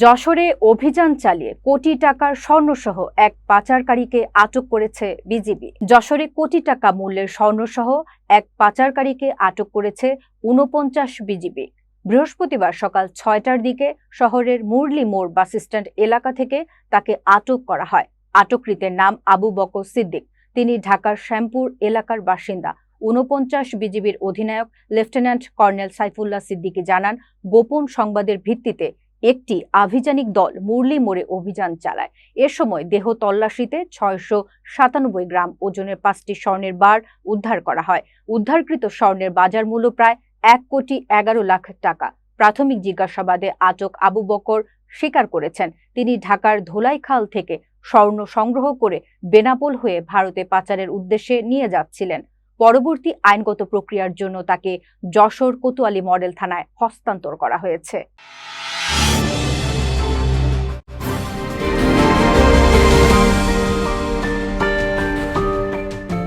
যশোরে অভিযান চালিয়ে কোটি টাকার স্বর্ণসহ এক পাচারকারীকে আটক করেছে বিজিবি। যশোরে কোটি টাকা মূল্যের স্বর্ণসহ এক পাচারকারীকে আটক করেছে ঊনপঞ্চাশ বিজিবি। বৃহস্পতিবার সকাল ছয়টার দিকে শহরের মুরলি মোড় বাসস্ট্যান্ড এলাকা থেকে তাকে আটক করা হয়। আটককৃতের নাম আবু বকর সিদ্দিক। তিনি ঢাকার শ্যামপুর এলাকার বাসিন্দা। ঊনপঞ্চাশ বিজিবির অধিনায়ক লেফটেন্যান্ট কর্নেল সাইফুল্লাহ সিদ্দিকী জানান, গোপন সংবাদের ভিত্তিতে একটি আভিযানিক দল মুরলি মোড়ে অভিযান চালায়। এ সময় দেহ তল্লাশিতে ছয়শো সাতানব্বই গ্রাম ওজনের পাঁচটি স্বর্ণের বার উদ্ধার করা হয়। উদ্ধারকৃত স্বর্ণের বাজার মূল্য প্রায় এক কোটি এগারো লাখ টাকা। প্রাথমিক জিজ্ঞাসাবাদে আটক আবু বকর স্বীকার করেছেন, তিনি ঢাকার ধোলাইখাল থেকে স্বর্ণ সংগ্রহ করে বেনাপোল হয়ে ভারতে পাচারের উদ্দেশ্যে নিয়ে যাচ্ছিলেন। পরবর্তী আইনগত প্রক্রিয়ার জন্য তাকে যশোর কোতোয়ালি মডেল থানায় হস্তান্তর করা হয়েছে। Yeah.